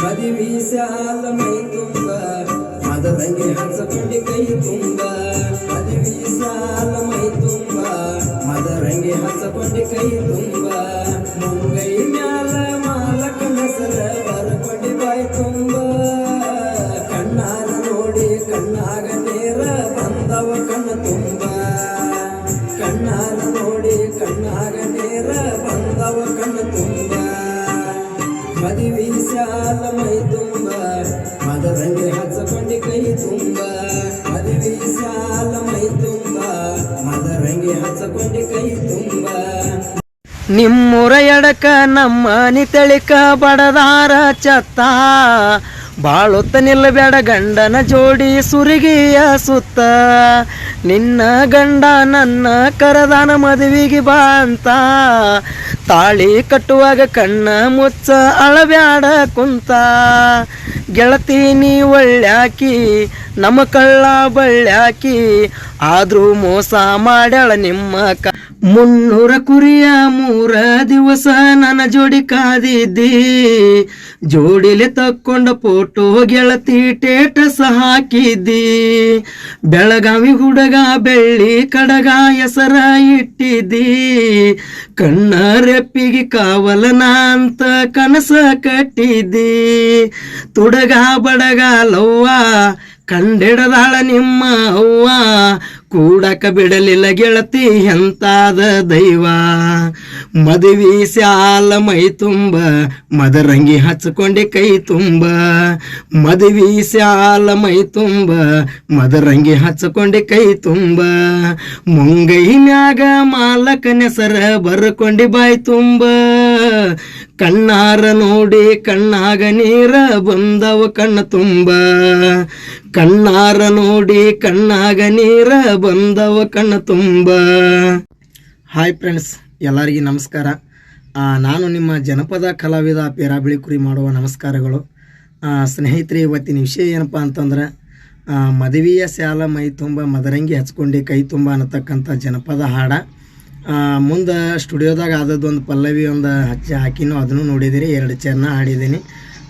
ಮದುವೆ ಸಾಲ ಮೈ ತುಂಬ ಮದರಂಗಿ ಹಂಸಕೊಂಡಿ ಕೈ ತುಂಬ ಮದುವೆ ಸಾಲ ಮೈ ತುಂಬ ಮದರಂಗಿ ಹಂಸಕೊಂಡಿ ಕೈ ತುಂಬ ಮುಂಗೈ ಮ್ಯಾಲ ಮಾಲಕನ ಹೆಸರ ಬರ್ಕೊಂಡಿ ಬಾಯಿ ತುಂಬ ಕಣ್ಣಾರ ನೋಡಿ ಕಣ್ಣಾಗ ನೇರ ಬಂದವ ಕಣ್ಣ ತುಂಬ ಮದುವೆ ಶಾಲ ಮೈ ತುಂಬ ಮದರಂಗಿ ಹಚ್ಚಕೊಂಡಿ ಕೈ ತುಂಬ ಮದುವೆ ಶಾಲ ಮೈ ತುಂಬ ಮದರಂಗಿ ಹಚ್ಚಕೊಂಡಿ ಕೈ ತುಂಬ ನಿಮ್ಮೂರ ಎಡಕ ನಮ್ಮ ನಿತಳಿಕ ಬಡದಾರ ಚತ್ತ. ಬಾಳೊತ್ತ ನಿಲ್ಲಬೇಡ ಗಂಡನ ಜೋಡಿ ಸುರಿಗಿಯ ಸುತ್ತ. ನಿನ್ನ ಗಂಡ ನನ್ನ ಕರದಾನ ಮದುವೆಗೆ ಬಾ ಅಂತ. ತಾಳಿ ಕಟ್ಟುವಾಗ ಕಣ್ಣ ಮುಚ್ಚ ಅಳಬ್ಯಾಡ ಕುಂತ. ಗೆಳತಿ ನೀ ಒಳ್ಳ್ಯಾಕಿ, ನಮ್ಮ ಕಳ್ಳ ಬಳ್ಳ್ಯಾಕಿ. ಆದರೂ ಮೋಸ ಮಾಡ್ಯಾಳ ನಿಮ್ಮ ಕ ಮುನ್ನೂರ ಕುರಿಯ ಮೂರ ದಿವಸ ನನ್ನ ಜೋಡಿ ಕಾದಿದ್ದಿ. ಜೋಡಿಲಿ ತಕ್ಕೊಂಡ ಫೋಟೋ ಗೆಳತಿ ಟೇಟಸ್ ಹಾಕಿದ್ದಿ. ಬೆಳಗಾವಿ ಹುಡುಗ, ಬೆಳ್ಳಿ ಕಡಗ ಹೆಸರ ಇಟ್ಟಿದ್ದಿ. ಕಣ್ಣ ರೆಪ್ಪಿಗೆ ಕಾವಲನ ಅಂತ ಕನಸ ಕಟ್ಟಿದ್ದಿ. ತುಡಗ, ಬಡಗ ಲವ್ವ, ಕಂಡಿಡದಾಳ ನಿಮ್ಮ ಅವ್ವ ಕೂಡಕ ಬಿಡಲಿಲ್ಲ ಗೆಳತಿ, ಎಂತಾದ ದೈವ. ಮದುವೆ ಸಾಲ ಮೈ ತುಂಬ, ಮದರಂಗಿ ಹಚ್ಕೊಂಡೆ ಕೈ ತುಂಬ. ಮದುವೆ ಸಾಲ ಮೈ ತುಂಬ, ಮದರಂಗಿ ಹಚ್ಕೊಂಡೆ ಕೈ ತುಂಬ. ಮುಂಗೈ ಮ್ಯಾಗ ಮಾಲಕನೆಸರ ಬರ್ಕೊಂಡೆ ಬಾಯಿ ತುಂಬ. ಕಣ್ಣಾರ ನೋಡಿ ಕಣ್ಣಾಗ ನೀರ ಬಂದವ ಕಣ್ಣ ತುಂಬ. ಕಣ್ಣಾರ ನೋಡಿ ಕಣ್ಣಾಗ ನೀರ ಬಂದವ ಕಣ್ಣ ತುಂಬ. ಹಾಯ್ ಫ್ರೆಂಡ್ಸ್, ಎಲ್ಲರಿಗೂ ನಮಸ್ಕಾರ. ನಾನು ನಿಮ್ಮ ಜನಪದ ಕಲಾವಿದ ಪೇರಾಬಿಳಿ ಕುರಿ ಮಾಡುವ ನಮಸ್ಕಾರಗಳು. ಸ್ನೇಹಿತರೆ, ಇವತ್ತಿನ ವಿಷಯ ಏನಪ್ಪ ಅಂತಂದ್ರೆ ಮದುವೆಯ ಸಾಲ ಮೈ ತುಂಬ, ಮದರಂಗಿ ಹಚ್ಕೊಂಡು ಕೈ ತುಂಬ ಅನ್ನತಕ್ಕಂಥ ಜನಪದ ಹಾಡ. ಮುಂದೆ ಸ್ಟುಡಿಯೋದಾಗ ಒಂದು ಪಲ್ಲವಿ ಒಂದು ಹಚ್ಚಿ ಹಾಕಿನೂ ಅದನ್ನು ನೋಡಿದ್ದೀರಿ ಎರಡು ಚರಣ ಹಾಡಿದ್ದೀನಿ.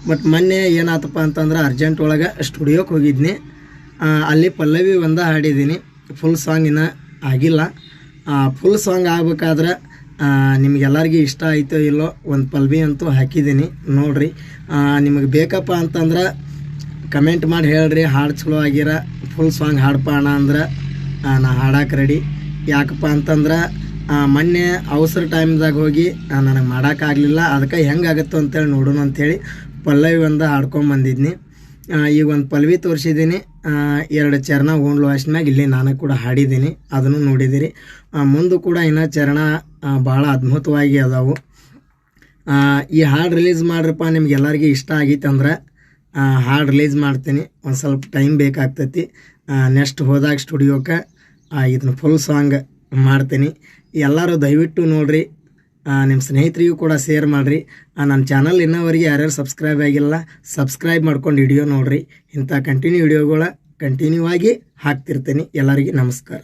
ಬಟ್ ಮೊನ್ನೆ ಏನಾತಪ್ಪ ಅಂತಂದ್ರೆ ಅರ್ಜೆಂಟ್ ಒಳಗೆ ಸ್ಟುಡಿಯೋಕ್ಕೆ ಹೋಗಿದ್ನಿ. ಅಲ್ಲಿ ಪಲ್ಲವಿ ಒಂದು ಹಾಡಿದ್ದೀನಿ. ಫುಲ್ ಸಾಂಗ್ ಇನ್ನೂ ಆಗಿಲ್ಲ. ಫುಲ್ ಸಾಂಗ್ ಆಗ್ಬೇಕಾದ್ರೆ ನಿಮಗೆಲ್ಲರಿಗೂ ಇಷ್ಟ ಆಯ್ತೋ ಇಲ್ಲೋ ಒಂದು ಪಲ್ವಿ ಅಂತೂ ಹಾಕಿದ್ದೀನಿ. ನೋಡ್ರಿ. ನಿಮಗೆ ಬೇಕಪ್ಪ ಅಂತಂದ್ರೆ ಕಮೆಂಟ್ ಮಾಡಿ ಹೇಳ್ರಿ. ಹಾಡು ಚಲೋ ಆಗಿರ ಫುಲ್ ಸಾಂಗ್ ಹಾಡಪ್ಪ ಅಣ್ಣ ಅಂದ್ರೆ ನಾ ಹಾಡಕ್ಕೆ ರೆಡಿ ಯಾಕಪ್ಪ ಅಂತಂದ್ರೆ ಮೊನ್ನೆ ಅವಸರ ಟೈಮ್ದಾಗ ಹೋಗಿ ನನಗೆ ಮಾಡೋಕ್ಕಾಗಲಿಲ್ಲ ಅದಕ್ಕೆ ಹೆಂಗಾಗತ್ತೋ ಅಂತೇಳಿ ನೋಡೋಣ ಅಂಥೇಳಿ ಪಲ್ಲವಿ ಒಂದು ಹಾಡ್ಕೊಂಬಂದಿದ್ನಿ ಆ, ಈಗ ಒಂದು ಪಲ್ವಿ ತೋರಿಸಿದ್ದೀನಿ. ಎರಡು ಚರಣ ಓಣ್ಲು ಮ್ಯಾಗ ಇಲ್ಲಿ ನಾನು ಕೂಡ ಹಾಡಿದ್ದೀನಿ. ಅದನ್ನು ನೋಡಿದ್ದೀರಿ ಮುಂದೆ ಕೂಡ ಇನ್ನೂ ಚರಣ ಭಾಳ ಅದ್ಭುತವಾಗಿ ಅದಾವು. ಈ ಹಾಡು ರಿಲೀಸ್ ಮಾಡ್ರಪ್ಪ ನಿಮ್ಗೆ ಎಲ್ಲರಿಗೂ ಇಷ್ಟ ಆಗೈತೆ ಅಂದ್ರೆ ಹಾಡು ರಿಲೀಸ್ ಮಾಡ್ತೀನಿ. ಒಂದು ಸ್ವಲ್ಪ ಟೈಮ್ ಬೇಕಾಗ್ತೈತಿ. ನೆಕ್ಸ್ಟ್ ಹೋದಾಗ ಸ್ಟುಡಿಯೋಕ್ಕೆ ಇದನ್ನ ಫುಲ್ ಸಾಂಗ್ ಮಾಡ್ತೀನಿ. ಎಲ್ಲರೂ ದಯವಿಟ್ಟು ನೋಡಿರಿ ನಿಮ್ಮ ಸ್ನೇಹಿತರಿಗೂ ಕೂಡ ಶೇರ್ ಮಾಡಿರಿ. ನನ್ನ ಚಾನಲ್ ಇನ್ನೋವರೆಗೆ ಯಾರ್ಯಾರು ಸಬ್ಸ್ಕ್ರೈಬ್ ಆಗಿಲ್ಲ ಸಬ್ಸ್ಕ್ರೈಬ್ ಮಾಡ್ಕೊಂಡು ವಿಡಿಯೋ ನೋಡಿರಿ. ಇಂಥ ಕಂಟಿನ್ಯೂ ವಿಡಿಯೋಗಳ ಕಂಟಿನ್ಯೂ ಆಗಿ ಹಾಕ್ತಿರ್ತೀನಿ. ಎಲ್ಲರಿಗೂ ನಮಸ್ಕಾರ.